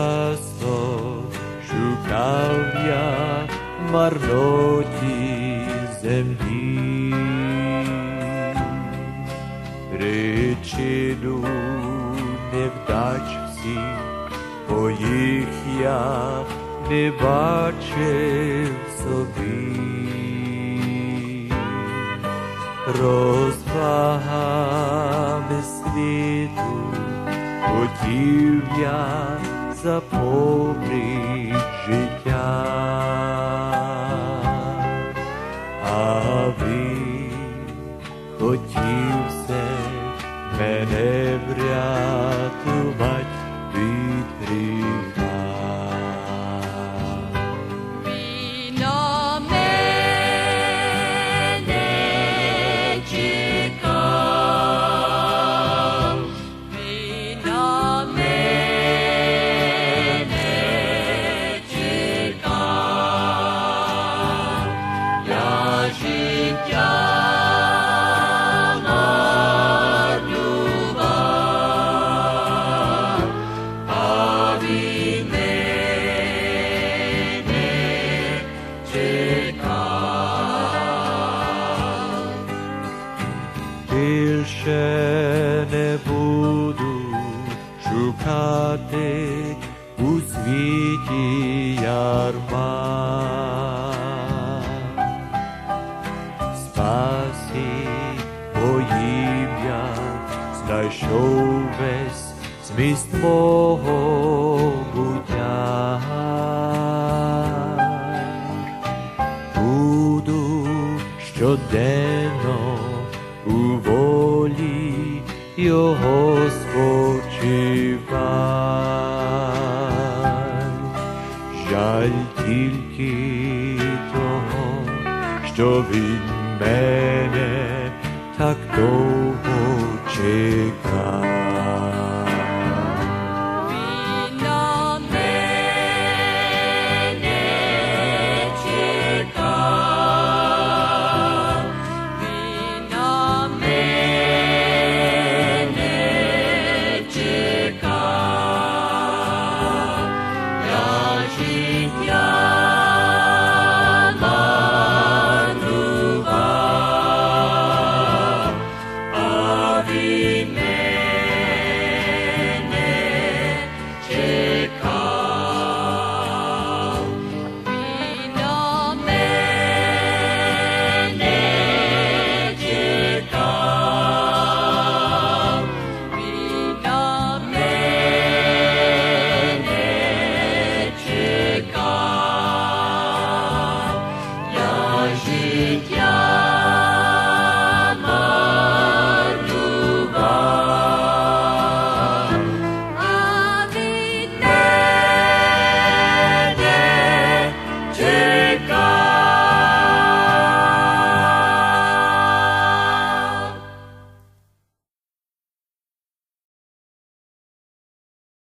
Часто шукав я марноті землі. Причину невдач всіх моїх я не бачив собі. Розвагами світу хотів я заповнить життя, а він хотів все мене я життя марнував, а він мене знайшов весь зміст мого буття. Буду щоденно у волі його спочивай. Жаль тільки того, що він мене так довго chegar.